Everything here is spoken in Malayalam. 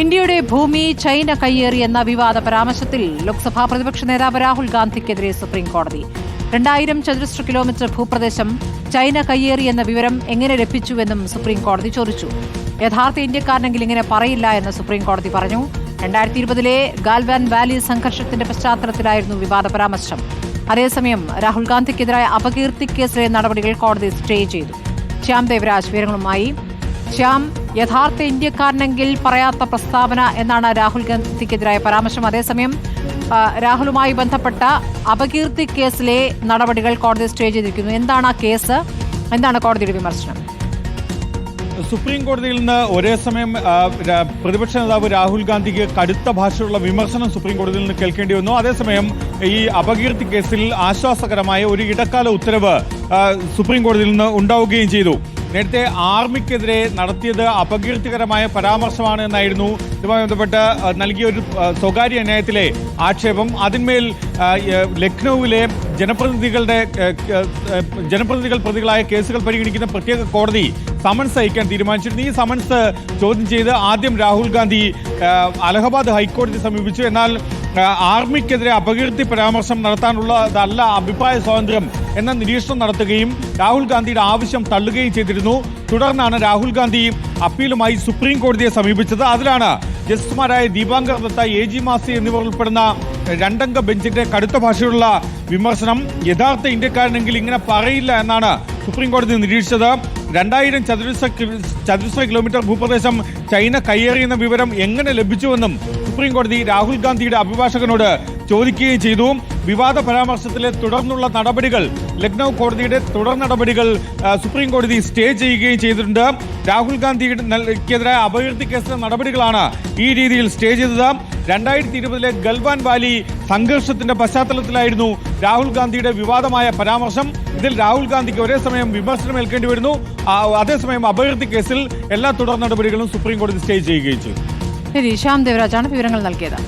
ഇന്ത്യയുടെ ഭൂമി ചൈന കയ്യേറി എന്ന വിവാദ പരാമർശത്തിൽ ലോക്സഭാ പ്രതിപക്ഷ നേതാവ് രാഹുൽ ഗാന്ധിക്കെതിരെ സുപ്രീം കോടതി. രണ്ടായിരം ചതുരശ്ര കിലോമീറ്റർ ഭൂപ്രദേശം ചൈന കയ്യേറി എന്ന വിവരം എങ്ങനെ ലഭിച്ചുവെന്നും സുപ്രീം കോടതി ചോദിച്ചു. യഥാർത്ഥ ഇന്ത്യക്കാരനെങ്കിൽ ഇങ്ങനെ പറയില്ല എന്ന് സുപ്രീം കോടതി പറഞ്ഞു. രണ്ടായിരത്തി ഇരുപതിലെ ഗാൽവാൻ വാലി സംഘർഷത്തിന്റെ പശ്ചാത്തലത്തിലായിരുന്നു വിവാദ പരാമർശം. അതേസമയം രാഹുൽ ഗാന്ധിക്കെതിരായ അപകീർത്തി കേസിലെ നടപടികൾ കോടതി സ്റ്റേ ചെയ്തു. ശ്യാം ദേവരാജ് വിവരങ്ങളുമായി ശ്യാം യഥാർത്ഥ ഇന്ത്യക്കാരനെങ്കിൽ പറയാത്ത പ്രസ്താവന എന്നാണ് രാഹുൽ ഗാന്ധിക്കെതിരായ പരാമർശം. അതേസമയം രാഹുലുമായി ബന്ധപ്പെട്ട അപകീർത്തി കേസിലെ നടപടികൾ കോടതി സ്റ്റേ ചെയ്തിരിക്കുന്നു. എന്താണ് ആ കേസ്? എന്താണ് കോടതിയുടെ വിമർശനം? സുപ്രീം കോടതിയിൽ നിന്ന് ഒരേ സമയം പ്രതിപക്ഷ നേതാവ് രാഹുൽ ഗാന്ധിക്ക് കടുത്ത ഭാഷയുള്ള വിമർശനം സുപ്രീം കോടതിയിൽ നിന്ന് കേൾക്കേണ്ടി വന്നു. അതേസമയം ഈ അപകീർത്തി കേസിൽ ആശ്വാസകരമായ ഒരു ഇടക്കാല ഉത്തരവ് സുപ്രീം കോടതിയിൽ നിന്ന് ഉണ്ടാവുകയും ചെയ്തു. നേരത്തെ ആർമിക്കെതിരെ നടത്തിയത് അപകീർത്തികരമായ പരാമർശമാണ് എന്നായിരുന്നു ഇതുമായി ബന്ധപ്പെട്ട് നൽകിയ ഒരു സ്വകാര്യ ന്യായത്തിലെ ആക്ഷേപം. അതിന്മേൽ ലക്നൌവിലെ ജനപ്രതിനിധികളുടെ ജനപ്രതിനിധികൾ പ്രതികളായ കേസുകൾ പരിഗണിക്കുന്ന പ്രത്യേക കോടതി സമൻസ് അയക്കാൻ തീരുമാനിച്ചിരുന്നു. ഈ സമൻസ് ചോദ്യം ചെയ്ത് ആദ്യം രാഹുൽ ഗാന്ധി അലഹബാദ് ഹൈക്കോടതി സമീപിച്ചു. എന്നാൽ ആർമിക്കെതിരെ അപകീർത്തി പരാമർശം നടത്താനുള്ളതല്ല അഭിപ്രായ സ്വാതന്ത്ര്യം എന്ന നിരീക്ഷണം നടത്തുകയും രാഹുൽ ഗാന്ധിയുടെ ആവശ്യം തള്ളുകയും ചെയ്തിരുന്നു. തുടർന്നാണ് രാഹുൽ ഗാന്ധി അപ്പീലുമായി സുപ്രീം കോടതിയെ സമീപിച്ചത്. അതിലാണ് ജസ്റ്റിസുമാരായ ദീപാങ്കർ ദത്ത എ ജി മാസി എന്നിവർ ഉൾപ്പെടുന്ന രണ്ടംഗ ബെഞ്ചിന്റെ കടുത്ത ഭാഷയുള്ള വിമർശനം യഥാർത്ഥ ഇന്ത്യക്കാരനെങ്കിൽ ഇങ്ങനെ പറയില്ല എന്നാണ് സുപ്രീം കോടതി നിരീക്ഷിച്ചത്. രണ്ടായിരം ചതുരശ്ര ചതുരശ്ര കിലോമീറ്റർ ഭൂപ്രദേശം ചൈന കയ്യേറിയെന്ന വിവരം എങ്ങനെ ലഭിച്ചുവെന്നും സുപ്രീം കോടതി രാഹുൽ ഗാന്ധിയുടെ അഭിഭാഷകനോട് ചോദിക്കുകയും ചെയ്തു. വിവാദ പരാമർശത്തിലെ തുടർന്നുള്ള നടപടികൾ ലക്നൗ കോടതിയുടെ തുടർ നടപടികൾ സുപ്രീം കോടതി സ്റ്റേ ചെയ്യുകയും ചെയ്തിട്ടുണ്ട്. രാഹുൽ ഗാന്ധിക്കെതിരായ അപകീർത്തി കേസിലെ നടപടികളാണ് ഈ രീതിയിൽ സ്റ്റേ ചെയ്തത്. രണ്ടായിരത്തി ഇരുപതിലെ ഗൽവാൻ വാലി സംഘർഷത്തിന്റെ പശ്ചാത്തലത്തിലായിരുന്നു രാഹുൽ ഗാന്ധിയുടെ വിവാദമായ പരാമർശം. ഇതിൽ രാഹുൽ ഗാന്ധിക്ക് ഒരേ സമയം വിമർശനം ഏൽക്കേണ്ടി വരുന്നു അതേസമയം അപകീർത്തി കേസിൽ എല്ലാ തുടർ നടപടികളും സുപ്രീം കോടതി സ്റ്റേ ചെയ്യുകയും ചെയ്തു. ശരി ശ്യാം ദേവരാജാണ് വിവരങ്ങൾ നൽകിയത്.